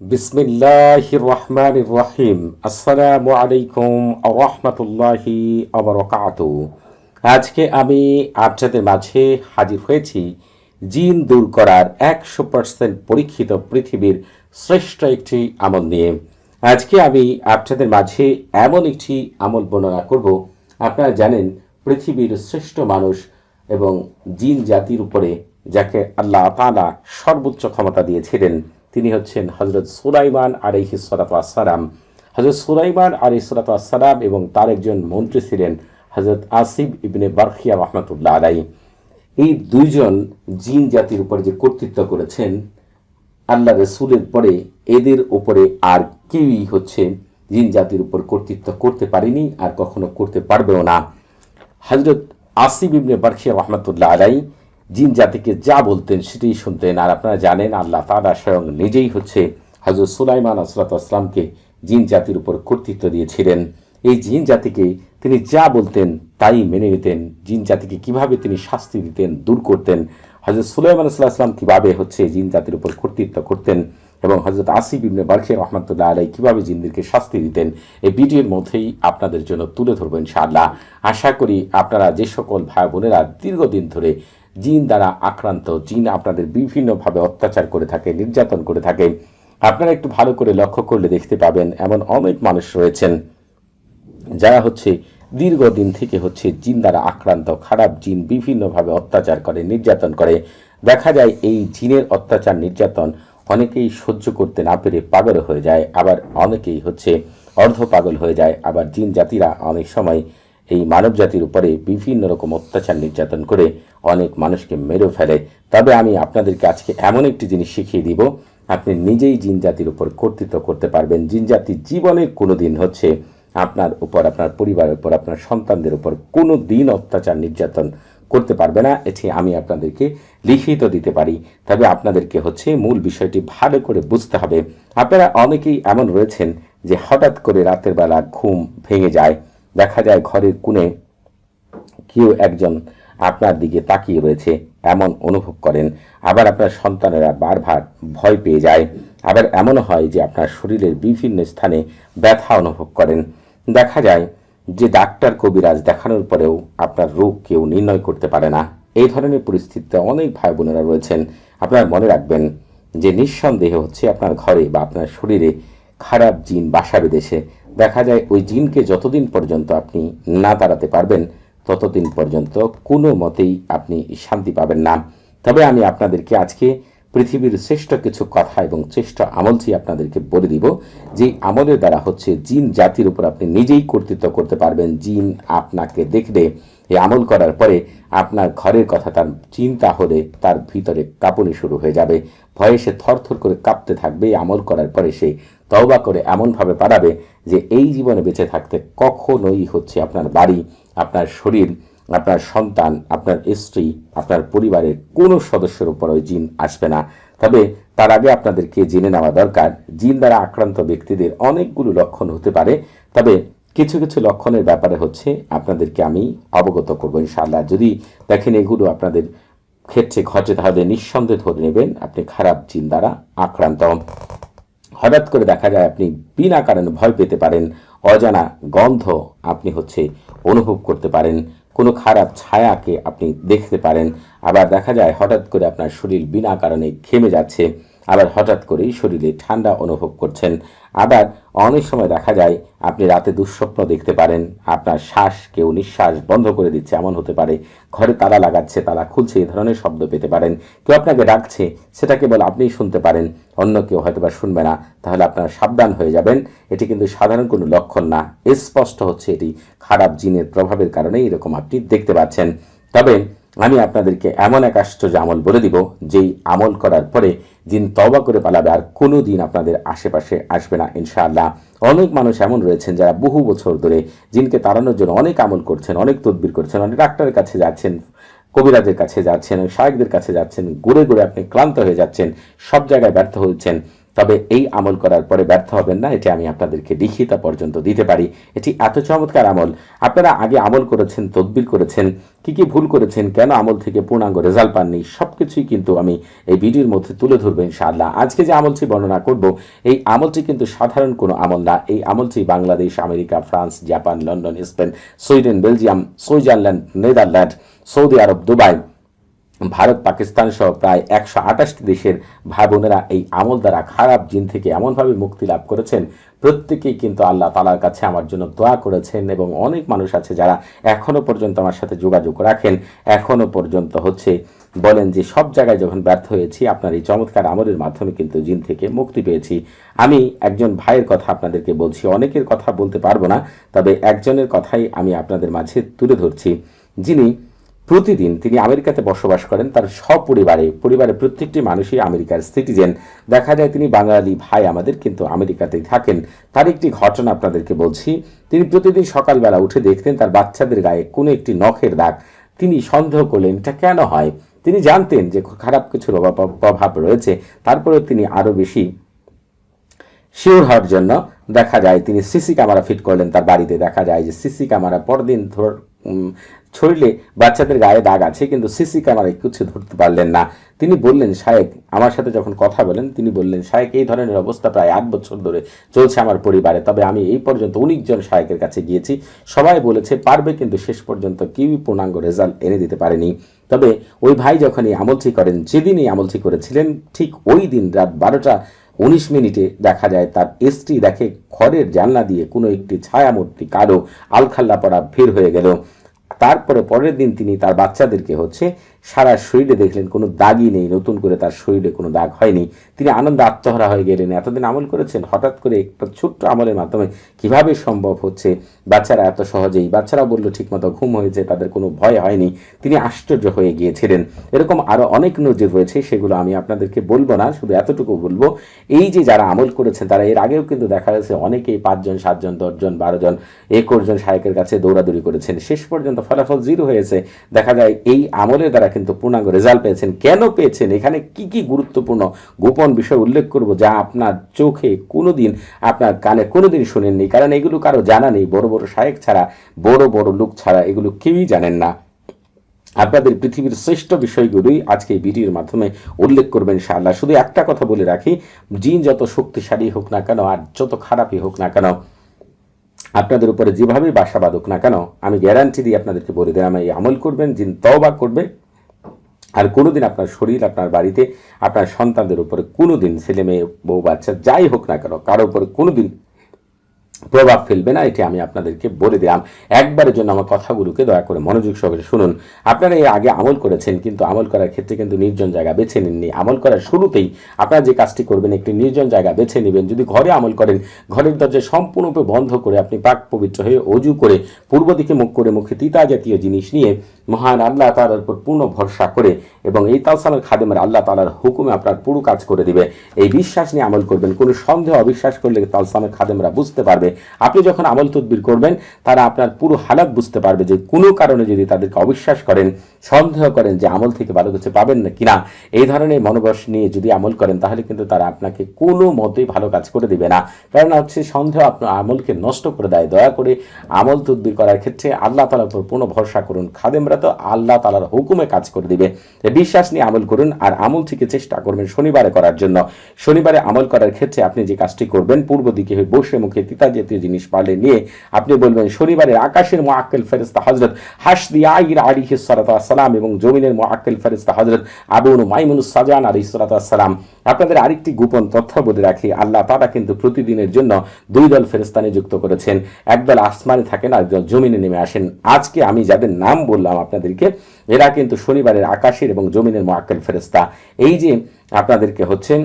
বিসমিল্লাহ রহমান রহিম। আসসালামু আলাইকুম রহমতুল্লাহি অবরকাত আজকে আমি আপনাদের মাঝে হাজির হয়েছি জিন দূর করার একশো পার্সেন্ট পরীক্ষিত পৃথিবীর শ্রেষ্ঠ একটি আমল নিয়ে। আজকে আমি আপনাদের মাঝে এমন একটি আমল বর্ণনা করব। আপনারা জানেন, পৃথিবীর শ্রেষ্ঠ মানুষ এবং জিন জাতির উপরে যাকে আল্লাহ তাআলা সর্বোচ্চ ক্ষমতা দিয়েছিলেন। তিনি হচ্ছেন হজরত সুলাইমান আলাইহি সালাম হজরত সুলাইমান আলী সালাম এবং তার একজন মন্ত্রী ছিলেন হজরত আসিফ ইবনে বারখিয়া রহমতুল্লাহ আলাই এই দুইজন জিন জাতির উপর যে কর্তৃত্ব করেছেন, আল্লাহ রসুলের পরে এদের উপরে আর কেউই হচ্ছে জিন জাতির উপর কর্তৃত্ব করতে পারেনি, আর কখনো করতে পারবেও না। হজরত আসিফ ইবনে বারখিয়া রহমতুল্লাহ আলাই জিন জাতিকে যা বলতেন সেটাই শুনতেন। আর আপনারা জানেন, আল্লাহ তালা স্বয়ং নিজেই হচ্ছে হজরত সুলাইমান আসলাতামকে জিন জাতির উপর কর্তৃত্ব দিয়েছিলেন। এই জিন জাতিকে তিনি যা বলতেন তাই মেনে নিতেন। জিন জাতিকে কীভাবে তিনি শাস্তি দিতেন, দূর করতেন হজরত সুলাইমান আসলাম কীভাবে হচ্ছে জিন জাতির উপর কর্তৃত্ব করতেন এবং হজরত আসিফ ইবনে বারখির রহমতুল্লাহ আলাই কীভাবে জিনদেরকে শাস্তি দিতেন, এই ভিডিওর মধ্যেই আপনাদের জন্য তুলে ধরবো ইনশাআল্লাহ। আশা করি আপনারা যে সকল ভাই বোনেরা দীর্ঘদিন ধরে জিন দ্বারা আক্রান্ত। জিন আপনাদের বিভিন্নভাবে অত্যাচার করে থাকে, নির্যাতন করে থাকে। আপনারা একটু ভালো করে লক্ষ্য করলে দেখতে পাবেন, এমন অনেক মানুষ রয়েছেন, যারা হচ্ছে দীর্ঘদিন থেকে হচ্ছে জিন দ্বারা আক্রান্ত, খারাপ জিন বিভিন্নভাবে অত্যাচার করে, নির্যাতন করে। দেখা যায় এই জিনের অত্যাচার, নির্যাতন অনেকেই সহ্য করতে না পেরে পাগল হয়ে যায়, আবার অনেকেই হচ্ছে অর্ধ পাগল হয়ে যায়, আবার জিন জাতিরা অনেক সময় এই মানব জাতির উপরে বিভিন্ন রকম অত্যাচার নির্যাতন করে অনেক মানুষকে মেরে ফেলে। তবে আমি আপনাদেরকে আজকে এমন একটি জিনিস শিখিয়ে দিব, আপনি নিজেই জিন জাতির উপর কর্তৃত্ব করতে পারবেন। জিন জাতি জীবনে কোনো দিন হচ্ছে আপনার উপর, আপনার পরিবারের উপর, আপনার সন্তানদের উপর কোনো দিন অত্যাচার, নির্যাতন করতে পারবে না। এটি আমি আপনাদেরকে লিখিত দিতে পারি। তবে আপনাদেরকে হচ্ছে মূল বিষয়টি ভালো করে বুঝতে হবে। আপনারা অনেকেই এমন রয়েছেন যে হঠাৎ করে রাতের বেলা ঘুম ভেঙে যায়। দেখা যায় ঘরের কোণে কেউ একজন আপনার দিকে তাকিয়ে রয়েছে, এমন অনুভব করেন। আবার আপনার সন্তানেরা বারবার ভয় পেয়ে যায়। আবার এমনও হয় যে আপনার শরীরের বিভিন্ন স্থানে ব্যথা অনুভব করেন। দেখা যায় যে ডাক্তার কবিরাজ দেখানোর পরেও আপনার রোগ কেউ নির্ণয় করতে পারে না। এই ধরনের পরিস্থিতিতে অনেক ভাই বোনেরা রয়েছেন। আপনারা মনে রাখবেন যে নিঃসন্দেহে হচ্ছে আপনার ঘরে বা আপনার শরীরে খারাপ জিন বাসা বেঁধেছে। দেখা যায় ওই জিনকে যতদিন পর্যন্ত আপনি না দাঁড়াতে পারবেন, ততদিন পর্যন্ত কোনো মতেই আপনি শান্তি পাবেন না। তবে আমি আপনাদেরকে আজকে পৃথিবীর শ্রেষ্ঠ কিছু কথা এবং শ্রেষ্ঠ আমলটি আপনাদেরকে বলে দিব, যে আমলের দ্বারা হচ্ছে জিন জাতির উপর আপনি নিজেই কর্তৃত্ব করতে পারবেন। জিন আপনাকে দেখলে এই আমল করার পরে আপনার ঘরের কথা, তার চিন্তা হলে তার ভিতরে কাঁপুনি শুরু হয়ে যাবে। ভয়ে সে থরথর করে কাঁপতে থাকবে। আমল করার পরে সে তওবা করে এমনভাবে পারাবে যে এই জীবনে বেঁচে থাকতে কখনোই হচ্ছে আপনার বাড়ি, আপনার শরীর, আপনার সন্তান, আপনার স্ত্রী, আপনার পরিবারের কোনো সদস্যের উপর ওই জিন আসবে না। তবে তার আগে আপনাদেরকে জেনে নেওয়া দরকার, জিন দ্বারা আক্রান্ত ব্যক্তিদের অনেকগুলো লক্ষণ হতে পারে। তবে কিছু কিছু লক্ষণের ব্যাপারে হচ্ছে আপনাদেরকে আমি অবগত করব ইনশাআল্লাহ। যদি দেখেন এগুলো আপনাদের ক্ষেত্রে ঘটে, তাহলে নিঃসন্দেহ ধরে নেবেন আপনি খারাপ জিন দ্বারা আক্রান্ত। হঠাৎ করে দেখা যায় আপনি বিনা কারণে ভয় পেতে পারেন, অজানা গন্ধ আপনি হচ্ছে অনুভব করতে পারেন, কোনো খারাপ ছায়াকে আপনি দেখতে পারেন। আবার দেখা যায় হঠাৎ করে আপনার শরীর বিনা কারণে ঘেমে যাচ্ছে। আবার হঠাৎ করেই শরীরে ঠান্ডা অনুভব করছেন। আবার অনেক সময় দেখা যায়, আপনি রাতে দুঃস্বপ্ন দেখতে পারেন, আপনার শ্বাস কেউ নিঃশ্বাস বন্ধ করে দিচ্ছে, এমন হতে পারে। ঘরে তালা লাগাচ্ছে, তালা খুলছে এই ধরনের শব্দ পেতে পারেন। কেউ আপনাকে ডাকছে, সেটা কেবল আপনিই শুনতে পারেন, অন্য কেউ হয়তো বা শুনবে না, তাহলে আপনার সাবধান হয়ে যাবেন। এটি কিন্তু সাধারণ কোনো লক্ষণ না। স্পষ্ট হচ্ছে এটি খারাপ জিনের প্রভাবের কারণে এরকম আপনি দেখতে পাচ্ছেন। তবে আমি আপনাদেরকে এমন এক আশ্চর্য আমল বলে দিব, যেই আমল করার পরে দিন তবা করে পালাবে আর কোনো দিন আপনাদের আশেপাশে আসবে না, ইনশাআল্লাহ। অনেক মানুষ এমন রয়েছেন যারা বহু বছর ধরে জিনকে তাড়ানোর জন্য অনেক আমল করছেন, অনেক তদবির করছেন, অনেক ডাক্তারের কাছে যাচ্ছেন, কবিরাজের কাছে যাচ্ছেন, শায়কদের কাছে যাচ্ছেন, ঘুরে ঘুরে আপনি ক্লান্ত হয়ে যাচ্ছেন, সব জায়গায় ব্যর্থ হচ্ছেন। তবে এই আমল করার পরে ব্যর্থ হবেন না, এটি আমি আপনাদেরকে লিখিত পর্যন্ত দিতে পারি। এটি এত চমৎকার আমল। আপনারা আগে আমল করেছেন, তদবির করেছেন, কি কি ভুল করেছেন, কেন আমল থেকে পূর্ণাঙ্গ রেজাল্ট পাননি সব কিছুই কিন্তু আমি এই ভিডিওর মধ্যে তুলে ধরবো ইনশাআল্লাহ। আজকে যে আমলটি বর্ণনা করব, এই আমলটি কিন্তু সাধারণ কোনো আমল না। এই আমলটি Bangladesh, America, France, Japan, London, Spain, Sweden, Belgium, Switzerland, Netherland, Saudi Arab, Dubai Bharat, Pakistan সহ প্রায় একশো আঠাশটি দেশের ভাই বোনেরা এই আমল দ্বারা খারাপ জিন থেকে এমনভাবে মুক্তি লাভ করেছেন, প্রত্যেকেই কিন্তু আল্লাহ তালার কাছে আমার জন্য দোয়া করেছেন এবং অনেক মানুষ আছে যারা এখনও পর্যন্ত আমার সাথে যোগাযোগ রাখেন। এখনও পর্যন্ত হচ্ছে বলেন যে সব জায়গায় যখন ব্যর্থ হয়েছি, আপনার এই চমৎকার আমলের মাধ্যমে কিন্তু জিন থেকে মুক্তি পেয়েছি। আমি একজন ভাইয়ের কথা আপনাদেরকে বলছি, অনেকের কথা বলতে পারব না, তবে একজনের কথাই আমি আপনাদের মাঝে তুলে ধরছি। যিনি প্রতিদিন তিনি আমেরিকাতে বসবাস করেন, তার সপরিবারে, পরিবারের প্রত্যেকটি মানুষই আমেরিকার সিটিজেন। দেখা যায় তিনি বাঙালি ভাই আমাদের, কিন্তু আমেরিকাতেই থাকেন। তার একটি ঘটনা আপনাদেরকে বলছি। তিনি প্রতিদিন সকালবেলা উঠে দেখতেন তার বাচ্চাদের গায়ে কোনো একটি নখের দাগ। তিনি সন্দেহ করলেন, এটা কেন হয়? তিনি জানতেন যে খারাপ কিছুর প্রভাব রয়েছে। তারপরে তিনি আরও বেশি শিওর হওয়ার জন্য দেখা যায়, তিনি সিসি ক্যামেরা ফিট করলেন তার বাড়িতে। দেখা যায় যে সিসি ক্যামেরা পরদিন ছড়লে বাচ্চাদের গায়ে দাগ আছে, কিন্তু সিসি ক্যামেরায় কিছু ধরতে পারলেন না। তিনি বললেন, শায়েক, আমার সাথে যখন কথা বলেন, তিনি বললেন, শায়েক, এই ধরনের অবস্থা প্রায় আট বছর ধরে চলছে আমার পরিবারে। তবে আমি এই পর্যন্ত উনিশ জন শায়েকের কাছে গিয়েছি। সবাই বলেছে, পারবে, কিন্তু শেষ পর্যন্ত কেউই পূর্ণাঙ্গ রেজাল্ট এনে দিতে পারেনি। তবে ওই ভাই যখন এই করেন যেদিন এই করেছিলেন, ঠিক ওই দিন রাত বারোটা উনিশ মিনিটে দেখা যায়, তার স্ত্রী দেখে ঘরের জানলা দিয়ে কোনো একটি ছায়ামূর্তি কালো আলখাল্লা পড়া বের হয়ে গেল। তারপরে পরের দিন তিনি তার বাচ্চাদেরকে হচ্ছে সারা শরীরে দেখলেন, কোনো দাগই নেই, নতুন করে তার শরীরে কোনো দাগ হয়নি। তিনি আনন্দ আত্মহারা হয়ে গেলেন। এতদিন আমল করেছেন, হঠাৎ করে একটা ছোট্ট আমলের মাধ্যমে কীভাবে সম্ভব হচ্ছে? বাচ্চারা এত সহজেই, বাচ্চারা বলল, ঠিকমতো ঘুম হয়েছে, তাদের কোনো ভয় হয়নি। তিনি আশ্চর্য হয়ে গিয়েছিলেন। এরকম আরও অনেক নজির রয়েছে, সেগুলো আমি আপনাদেরকে বলব না, শুধু এতটুকু বলব। এই যে যারা আমল করেছেন, তারা এর আগেও কিন্তু দেখা গেছে, অনেকেই পাঁচজন, সাতজন, দশজন, বারো জন একজন শায়কের কাছে দৌড়াদৌড়ি করেছেন। শেষ পর্যন্ত ফলাফল জিরো হয়েছে। দেখা যায় এই আমলের দ্বারা কিন্তু পূর্ণাঙ্গ রেজাল্ট পেয়েছেন। কেন পেয়েছেন? এখানে কি কি গুরুত্বপূর্ণ গোপন বিষয় উল্লেখ করব যা আপনার চোখে কোনোদিন, আপনার কানে কোনোদিন শুনেননি। কারণ এগুলো কারও জানা নেই। বড় বড় শায়েক ছাড়া, বড় বড় লোক ছাড়া এগুলো কেউই জানেন না। আপনাদের পৃথিবীর শ্রেষ্ঠ বিষয়গুলোই আজকে এই ভিডিওর মাধ্যমে উল্লেখ করবেন ইনশাআল্লাহ। শুধু একটা কথা বলে রাখি, জিন যত শক্তিশালী হোক না কেন, আর যত খারাপই হোক না কেন আপনাদের উপরে যেভাবেই বাসা বাঁধুক না কেন, আমি গ্যারান্টি দিয়ে আপনাদেরকে বলে দিলাম, এই আমল করবেন, যিনি তওবা করবে, আর কোনো দিন আপনার শরীর, আপনার বাড়িতে, আপনার সন্তানদের উপরে কোনোদিন ছেলে মেয়ে, বউ বাচ্চা যাই হোক না কেন, কারও উপরে কোনোদিন প্রভাব ফেলবে না, এটি আমি আপনাদেরকে বলে দিলাম। একবারের জন্য আমার কথাগুলোকে দয়া করে মনোযোগ সহকারে শুনুন। আপনারা এর আগে আমল করেছেন, কিন্তু আমল করার ক্ষেত্রে কিন্তু নির্জন জায়গা বেছে নিননি। আমল করার শুরুতেই আপনারা যে কাজটি করবেন, একটি নির্জন জায়গা বেছে নেবেন। যদি ঘরে আমল করেন, ঘরের দরজা সম্পূর্ণরূপে বন্ধ করে আপনি পাক পবিত্র হয়ে অজু করে পূর্ব দিকে মুখ করে মুখে তিতা জাতীয় জিনিস নিয়ে মহান আল্লাহ তালার উপর পূর্ণ ভরসা করে এবং এই তালসামের খাদেমের আল্লাহ তালার হুকুমে আপনার পুরো কাজ করে দিবে। এই বিশ্বাস নিয়ে আমল করবেন। কোনো সন্দেহ, অবিশ্বাস করলে তালসামের খাদেমরা বুঝতে পারবে আপনি যখন আমল তদবির করবেন, তারা আপনার পুরো হালাত বুঝতে পারবে যে কোনো কারণে যদি তাদেরকে অবিশ্বাস করেন, সন্দেহ করেন যে আমল থেকে ভালো কিছু পাবেন না কিনা, এই ধরনের মনোবশ নিয়ে যদি আমল করেন, তাহলে কিন্তু তারা আপনাকে কোনো মতেই ভালো কাজ করে দিবে না। কারণ হচ্ছে সন্দেহ আপনার আমলকে নষ্ট করে দেয়। দয়া করে আমল তদবির করার ক্ষেত্রে আল্লাহ তালার উপর পূর্ণ ভরসা করুন। খাদেমরা তো আল্লাহ তালার হুকুমে কাজ করে দিবে। বিশ্বাস নিয়ে আমল করুন আর আমল থেকে চেষ্টা করবেন শনিবারে করার জন্য। শনিবারে আমল করার ক্ষেত্রে আপনি যে কাজটি করবেন, পূর্ব দিকে বসে মুখে তিতা জাতীয় জিনিস পারলে নিয়ে আপনি বলবেন শনিবারের আকাশের মোয়াক্কেল ফেরেস্তা হজরত হাসদি আইর আলিহি সালাম এবং জমিনের মোয়াক্কেল ফেরেস্তা হজরত আবুন মাইমুনুস সাজান আলী সালাম আপনাদের আরেকটি গোপন তথ্য বলে রাখি, আল্লাহ তারা কিন্তু প্রতিদিনের জন্য দুই দল ফেরেস্তা নিযুক্ত করেছেন। একদল আসমানে থাকেন, আর একদল জমিনে নেমে আসেন। আজকে আমি যাদের নাম বললাম আপনাদেরকে, এরা কিন্তু শনিবারের আকাশের এবং জমিনের মোয়াক্কেল ফেরেস্তা এই যে আপনাদেরকে হচ্ছেন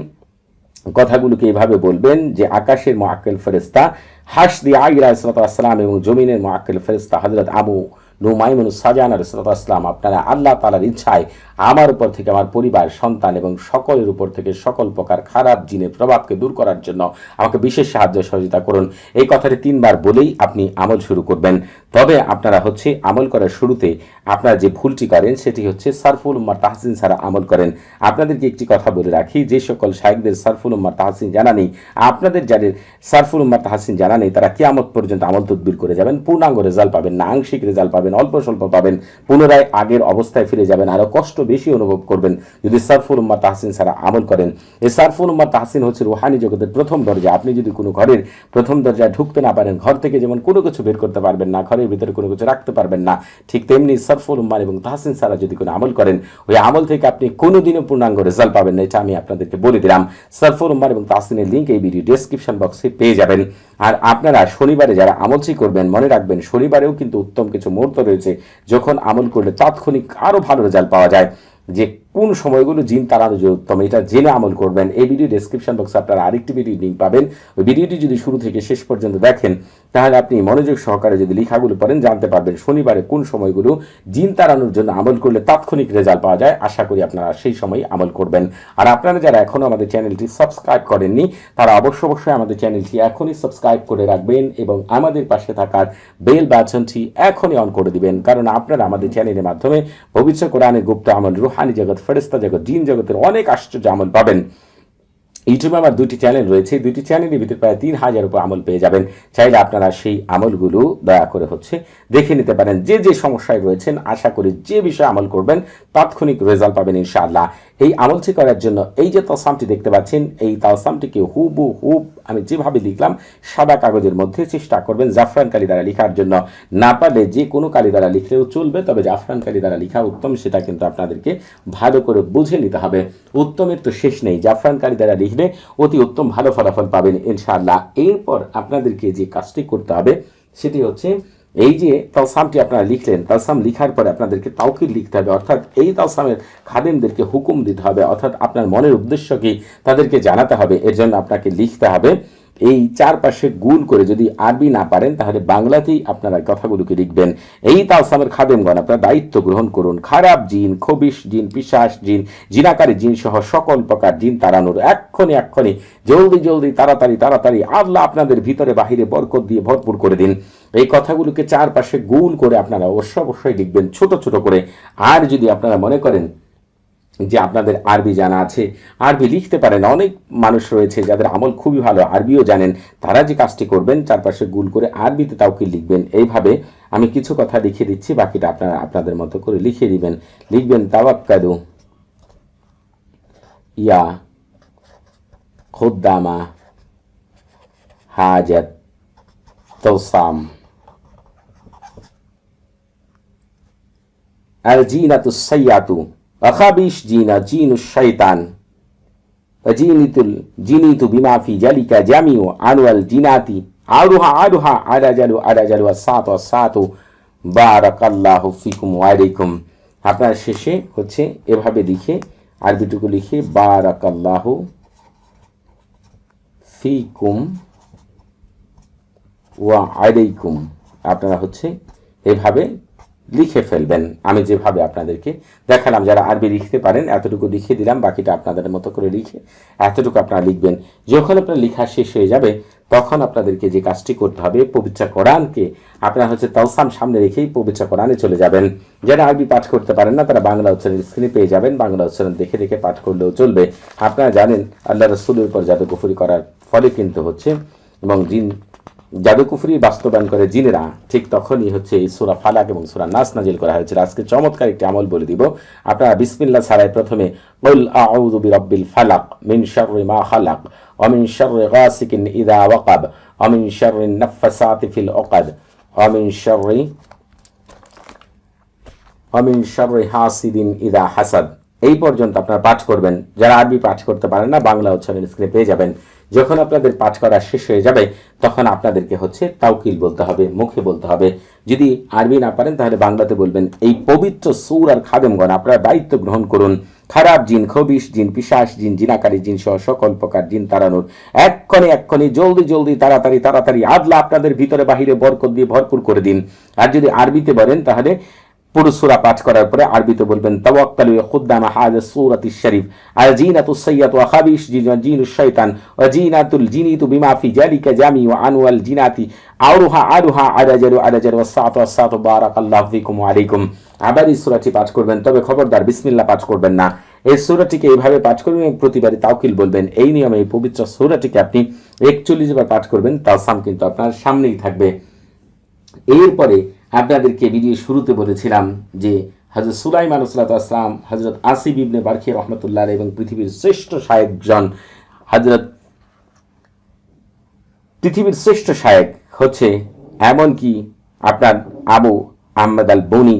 কথাগুলোকে এইভাবে বলবেন যে আকাশের মোয়াক্কেল ফেরেস্তা হাস দি আইরা ইসলাতাম এবং জমিনের মোয়াক্কেল ফেরেস্তা হজরত আবু নুমাইমুন সাজান ইসলাতাম আপনারা আল্লাহ তালার ইচ্ছায় আমার উপর থেকে, আমার পরিবার, সন্তান এবং সকলের উপর থেকে সকল প্রকার খারাপ জিনের প্রভাবকে দূর করার জন্য আমাকে বিশেষ সাহায্য সহযোগিতা করুন। এই কথাটি তিনবার বলেই আপনি আমল শুরু করবেন। তবে আপনারা হচ্ছে আমল করার শুরুতে আপনারা যে ভুলটি করেন, সেটি হচ্ছে সারফুল উম্মার তাহসিন ছাড়া আমল করেন। আপনাদেরকে একটি কথা বলে রাখি, যে সকল শাহেকদের সারফুল উম্মার তাহসিন জানা নেই, আপনাদের যাদের সারফুল উম্মার তাহসিন জানা নেই, তারা কিয়ামত পর্যন্ত আমল তদবির করে যাবেন, পূর্ণাঙ্গ রেজাল্ট পাবেন না, আংশিক রেজাল্ট পাবেন, অল্প স্বল্প পাবেন, পুনরায় আগের অবস্থায় ফিরে যাবেন আরও কষ্ট বেশি অনুভব করবেন যদি সারফুল উম্মা তাহসিন ছাড়া আমল করেন। এই সারফুল উম্মা তাহসিন হচ্ছে রুহানি জগতের প্রথম দরজা, আপনি যদি কোনো ঘরের প্রথম দরজায় ঢুকতে না পারেন, ঘর থেকে যেমন কোনো কিছু বের করতে পারবেন না ঘরের ভিতরে কোনো কিছু রাখতে পারবেন না। ঠিক তেমনি সারফুল উম্মার এবং তাহসিন ছাড়া যদি কোনো আমল করেন, ওই আমল থেকে আপনি কোনোদিনও পূর্ণাঙ্গ রেজাল্ট পাবেন না। এটা আমি আপনাদেরকে বলে দিলাম। সারফুল উম্মার এবং তাহসিনের লিঙ্ক এই ভিডিও ডেসক্রিপশন বক্সে পেয়ে যাবেন। আর আপনারা শনিবারে যারা আমলসি করবেন, মনে রাখবেন শনিবারেও কিন্তু উত্তম কিছু মুহূর্ত রয়েছে। যখন আমল করলে তাৎক্ষণিক আরও ভালো রেজাল্ট পাওয়া যায়। যে কোন সময়গুলো জিন যে উত্তম এটা জেনে আমল করবেন। এই ভিডিও ডেসক্রিপশন বক্সে আপনারা আরেকটি ভিডিও লিঙ্ক পাবেন। ওই ভিডিওটি যদি শুরু থেকে শেষ পর্যন্ত দেখেন, তাহলে আপনি মনোযোগ সহকারে যদি লেখাগুলো পড়েন, জানতে পারবেন শনিবারে কোন সময়গুলো জিন তাড়ানোর জন্য আমল করলে তাৎক্ষণিক রেজাল্ট পাওয়া যায়। আশা করি আপনারা সেই সময় আমল করবেন। আর আপনারা যারা এখনও আমাদের চ্যানেলটি সাবস্ক্রাইব করেননি, তারা অবশ্য অবশ্যই আমাদের চ্যানেলটি এখনই সাবস্ক্রাইব করে রাখবেন এবং আমাদের পাশে থাকার বেল বাটনটি এখনই অন করে দিবেন। কারণ আপনারা আমাদের চ্যানেলের মাধ্যমে পবিত্র কোরআনের গুপ্ত আমল, রুহানি জগৎ ফেরিস্তা জগৎ, জিন জগতের অনেক আশ্চর্য আমল পাবেন। ইউটিউবে আমার দুটি চ্যানেল রয়েছে। দুটি চ্যানেলের ভিতরে প্রায় তিন হাজার উপর আমল পেয়ে যাবেন। চাইলে আপনারা সেই আমলগুলো দয়া করে হচ্ছে দেখে নিতে পারেন। যে যে সমস্যায় রয়েছেন, আশা করি যে বিষয়ে আমল করবেন, তাৎক্ষণিক রেজাল্ট পাবেন ইনশাআল্লাহ। এই আমলটি করার জন্য এই যে তসামটি দেখতে পাচ্ছেন, এই তালসামটিকে হুবু হুব, আমি যেভাবে লিখলাম, সাদা কাগজের মধ্যে চেষ্টা করবেন জাফরান কালি দ্বারা লেখার জন্য। না পারলে যে কোনো কালি দ্বারা লিখলেও চলবে, তবে জাফরান কালি দ্বারা লেখা উত্তম, সেটা কিন্তু আপনাদেরকে ভালো করে বুঝে নিতে হবে। উত্তমের তো শেষ নেই, জাফরান কালি দ্বারা লিখলে অতি উত্তম ভালো ফলাফল পাবেন ইনশাআল্লাহ। এরপর আপনাদেরকে যে কাজটি করতে হবে, সেটি হচ্ছে এই যে তালসামটি আপনারা লিখলেন, তালসাম লিখার পরে আপনাদেরকে তাওকির লিখতে হবে, অর্থাৎ এই তালসামের খাদেমদেরকে হুকুম দিতে হবে, অর্থাৎ আপনার মনের উদ্দেশ্য কি, তাদেরকে জানাতে হবে, এর জন্য আপনাকে লিখতে হবে। এই চারপাশে গুল করে যদি আরবি না পারেন, তাহলে বাংলাতেই আপনারা কথাগুলোকে লিখবেন। এই তালসামের খাদেমগণ আপনারা দায়িত্ব গ্রহণ করুন। খারাপ জিন খবিস জিন পিসাস জিন, জিনাকারী জিন সহ সকল প্রকার জিন তাড়ানোর এক্ষণে এক্ষণে জলদি জলদি, তাড়াতাড়ি তাড়াতাড়ি আল্লাহ আপনাদের ভিতরে বাহিরে বরকত দিয়ে ভরপুর করে দিন। এই কথাগুলোকে চারপাশে গুল করে আপনারা অবশ্য অবশ্যই লিখবেন। ছোট ছোট করে। আর যদি আপনারা মনে করেন যে আপনাদের আরবি জানা আছে। আরবি লিখতে পারেন, অনেক মানুষ রয়েছে যাদের আমল খুবই ভালো, আরবিও জানেন। তারা যে কাজটি করবেন, চারপাশে গুল করে আরবিতে তাও কি লিখবেন। এইভাবে আমি কিছু কথা লিখে দিচ্ছি, বাকিটা আপনারা আপনাদের মতো করে লিখে দিবেন। লিখবেন, তাওয়াক্কাদু ইয়া খুদ্দামা হাজাত তৌসাম। আল জিনাতু সাইয়াতু আখাবিশ জিনা জিনু শয়তান। জিনিতুল জিনিতু বিমাফি জালিকা জামিউ আনুয়াল জিনাতি আরুহা আরুহা আরাজালু আরাজালু সাত সাত। বারাকাল্লাহ ফিকুম ওয়ালাইকুম আপনার শেষে হচ্ছে এভাবে লিখে আরবিটুকু লিখে বারাকাল্লাহ ফিকুম ওয়া আইরাইকুম আপনারা হচ্ছে এভাবে লিখে ফেলবেন। আমি যেভাবে আপনাদেরকে দেখালাম, যারা আরবি লিখতে পারেন, এতটুকু লিখে দিলাম, বাকিটা আপনাদের মতো করে লিখে এতটুকু আপনারা লিখবেন। যখন আপনার লেখা শেষ হয়ে যাবে, তখন আপনাদেরকে যে কাজটি করতে হবে, পবিত্র কোরআনকে আপনারা হচ্ছে তাওসাম সামনে রেখেই পবিত্র কোরআনে চলে যাবেন। যারা আরবি পাঠ করতে পারেন না, তারা বাংলা উচ্চারণ স্ক্রিনে পেয়ে যাবেন। বাংলা উচ্চারণ দেখে দেখে পাঠ করলেও চলবে। আপনারা জানেন, আল্লাহ রসুলের উপর জাদুকুফুরি করার ফলে কিন্তু হচ্ছে, এবং জিন জাদুকুফরি বাস্তবায়ন করে জিনেরা, ঠিক তখনই হচ্ছে এই সুরা ফালাক এবং সুরা নাস নাজিল করা হয়েছিল আজকে চমৎকার একটি আমল বলে দিব। আপনারা বিসমিল্লাহ ছাড়াই প্রথমে ওয়াকাব, ওয়া মিন শাররি নাফাসাতি ফিল উকাদ, ওয়া মিন শাররি, ওয়া মিন এই পর্যন্ত আপনারা পাঠ করবেন। যারা আরবি পাঠ করতে পারেন না, বাংলা উচ্চারণ স্ক্রিনে পেয়ে যাবেন। যখন আপনাদের পাঠ করা শেষ হয়ে যাবে, তখন আপনাদেরকে হচ্ছে তাওকিল বলতে হবে, মুখে বলতে হবে। যদি আরবি না পারেন, তাহলে বাংলাতে বলবেন, এই পবিত্র সুর আর খাদেমগণ, আপনারা দায়িত্ব গ্রহণ করুন। খারাপ জিন খবিস জিন পিসাস জিন, জিনাকারী জিন সহ সকল প্রকার জিন তাড়ানোর। এক্ষণে এক্ষণে, জলদি জলদি, তাড়াতাড়ি তাড়াতাড়ি, আদলা আপনাদের ভিতরে বাহিরে বরকত দিয়ে ভরপুর করে দিন। আর যদি আরবিতে বলেন, তাহলে পুরো সূরা পাঠ করার পরে আরবিতে বলবেন, তাওয়াক্কালু খুদ্দামা হাযা সূরাতিশ শরীফ সাইয়াতু ওয়া খাবিশ শাইতান ওয়া জিনাতুল জিনিতু বিমা ফি জালিকা জামি ওয়া আনওয়াল জিনাতি আরুহা আরুহা আরাজারু আরাজারু ওয়া সাতু ওয়া সাতু বারাকাল্লাহু ফিকুম ওয়া আলাইকুম। আবার এই সূরাটি পাঠ করবেন, তবে খবরদার, বিসমিল্লাহ পাঠ করবেন না। এই সূরাটিকে এইভাবে পাঠ করবেন এবং প্রতিবারই তাওকিল বলবেন। এই নিয়মে এই পবিত্র সূরাটিকে আপনি একচল্লিশ বার পাঠ করবেন তালসাম কিন্তু আপনার সামনেই থাকবে। এরপরে আপনাদেরকে ভিডিও শুরুতে বলেছিলাম যে হজরত সুলাইমান আসলাম হজরত আসিব ইবনে বারখি রহমতুল্লাহ এবং পৃথিবীর শ্রেষ্ঠ শায়েকজন হজরত পৃথিবীর শ্রেষ্ঠ শায়েক হচ্ছে এমনকি আপনার আবু আহমেদ আল বনি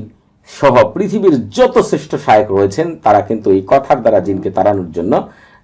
সহ পৃথিবীর যত শ্রেষ্ঠ শায়েক রয়েছেন, তারা কিন্তু এই কথার দ্বারা জিনকে তাড়ানোর জন্য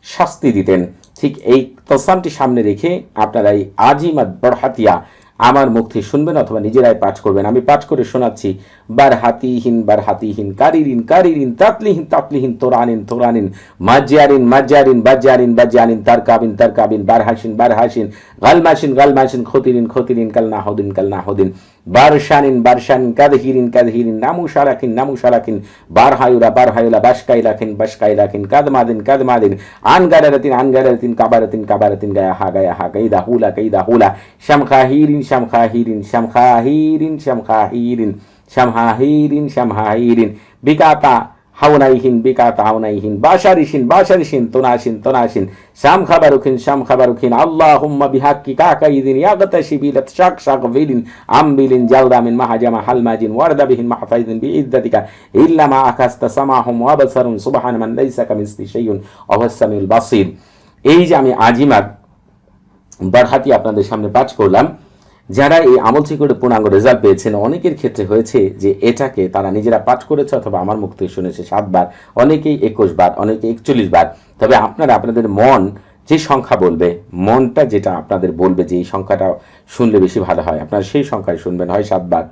শাস্তি দিতেন। ঠিক এই তসামটি সামনে রেখে আপনারা এই আজিমাত বড়হাতিয়া আমার মুখ থেকে শুনবেন অথবা নিজেরাই পাঠ করবেন। আমি পাঠ করে শোনাচ্ছি, বার হাতিহীন বার হাতিহীন, কারিরিন কারিরিন, তাতলিহীন তাতলিহীন, তোরানিন তোরানিন মাজিয়ারিন মাজিয়ারিন বাজিয়ারিন বাজিয়ারিন তার কাবিন তার কাবিন বার হাসিন বার হাসিন, গালমাসিন গালমাসিন খতিরিন খতিরিন কাল না হদিন কাল নাহদিন। বারশানিন بارشانين بارشانين كادهيرين كادهيرين ناموشا لكن ناموشا لكن بارهايولا بارهايولا باشكاي لكن باشكاي لكن كادمادين كادمادين عنغارتين عنغارتين كبارتين كبارتين غايا ها غايا ها غايدا هولا غايدا هولا شمخاهيرين شمخاهيرين شمخاهيرين شمخاهيرين شمخاهيرين شمخاهيرين بكاتا হাওনাইহিন বিকাতা হাওনাইহিন বাশারিসিন বাশারিসিন তোনাসিন তোনাসিন শাম খাবারুখিন শাম খাবারুখিন। আল্লাহুম্মা বিহাক্কি কাকাইদিন ইয়াগতাশি বিলাক শাক শাক বিলিন আমবিলিন জালদামিন মাহাজামা হালমাজিন ওয়ারদাবিহিন মাহফাইদিন বিইদ্দাতিকা। ইল্লা মা আকাস্তা সামাহুম ওয়া বাসারুন সুবহান মান লাইসা কামিসলি শাইউন। অবসামিল বাসির। এই যে আমি আজিমাত, বারহাতি আপনাদের সামনে পাঠ করলাম যারা এই আমল করে পূর্ণাঙ্গ রেজাল্ট পেয়েছেন, অনেকের ক্ষেত্রে হয়েছে যে এটাকে তারা নিজেরা পাঠ করেছে অথবা আমার মুখ থেকে শুনেছে সাতবার, অনেকেই একুশ বার অনেকে একচল্লিশ বার তবে আপনারা, আপনাদের মন যে সংখ্যা বলবে, মনটা যেটা আপনাদের বলবে যে এই সংখ্যাটা শুনলে বেশি ভালো হয়, আপনারা সেই সংখ্যায় শুনবেন, হয় সাতবার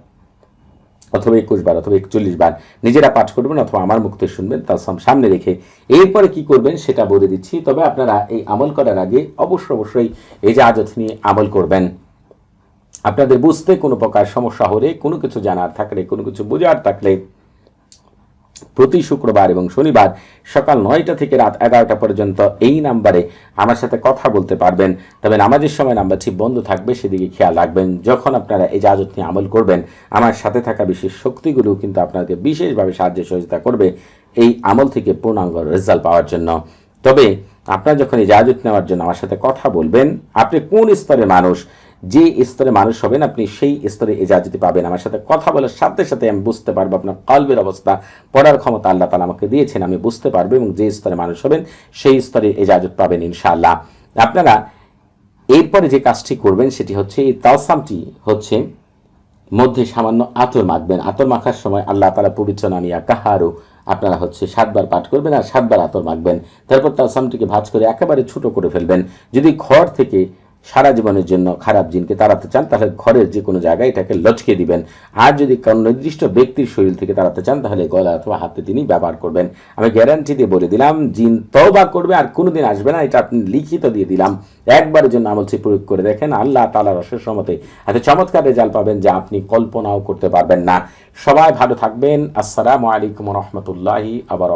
অথবা একুশ বার অথবা একচল্লিশ বার নিজেরা পাঠ করবেন অথবা আমার থেকে শুনবেন, তার সামনে রেখে। এরপরে কি করবেন সেটা বলে দিচ্ছি। তবে আপনারা এই আমল করার আগে অবশ্য অবশ্যই এই যে আজত নিয়ে আমল করবেন। আপনাদের বুঝতে কোনো প্রকার সমস্যা হলে, কোনো কিছু জানার থাকলে, কোনো কিছু বোঝার থাকলে প্রতি শুক্রবার এবং শনিবার সকাল নয়টা থেকে রাত এগারোটা পর্যন্ত এই নাম্বারে আমার সাথে কথা বলতে পারবেন। তবে নামাজের সময় নাম্বারটি বন্ধ থাকবে, সেদিকে খেয়াল রাখবেন। যখন আপনারা এই জাজত নিয়ে আমল করবেন, আমার সাথে থাকা বিশেষ শক্তিগুলো কিন্তু আপনাকে বিশেষভাবে সাহায্য সহযোগিতা করবে এই আমল থেকে পূর্ণাঙ্গ রেজাল্ট পাওয়ার জন্য। তবে আপনারা যখন এই জাজত নেওয়ার জন্য আমার সাথে কথা বলবেন, আপনি কোন স্তরের মানুষ? যে স্তরে মানুষ হবেন আপনি সেই স্তরে এজাজতি পাবেন। আমার সাথে কথা বলার সাথে সাথে আমি বুঝতে পারব আপনার কলবের অবস্থা, পড়ার ক্ষমতা আল্লাহ তালা আমাকে দিয়েছেন, আমি বুঝতে পারব এবং যে স্তরে মানুষ হবেন সেই স্তরে এজাজত পাবেন ইনশাআল্লাহ। আপনারা এরপরে যে কাজটি করবেন সেটি হচ্ছে, এই তাওসামটি হচ্ছে মধ্যে সামান্য আতর মাখবেন। আতর মাখার সময় আল্লাহ তালা পবিত্র নামিয়া কাহারও আপনারা হচ্ছে সাতবার পাঠ করবেন আর সাতবার আতর মাখবেন। তারপর তাসামটিকে ভাজ করে একেবারে ছোট করে ফেলবেন। যদি ঘর থেকে সারা জীবনের জন্য খারাপ জিনকে তাড়াতে চান, তাহলে ঘরের যে কোনো জায়গায় এটাকে লটকে দিবেন। আর যদি কোনো নির্দিষ্ট ব্যক্তির শরীর থেকে তাড়াতে চান, তাহলে গলা অথবা হাতে তিনি ব্যবহার করবেন। আমি গ্যারান্টি দিয়ে বলে দিলাম, জিন তওবা করবে আর কোনোদিন আসবে না, এটা আপনি লিখিত দিয়ে দিলাম। একবারের জন্য আমলটি প্রয়োগ করে দেখেন, আল্লাহ তালা রসের সমতে এত চমৎকার রেজাল্ট পাবেন যা আপনি কল্পনাও করতে পারবেন না। সবাই ভালো থাকবেন। আসসালামু আলাইকুম রহমতুল্লাহি আবার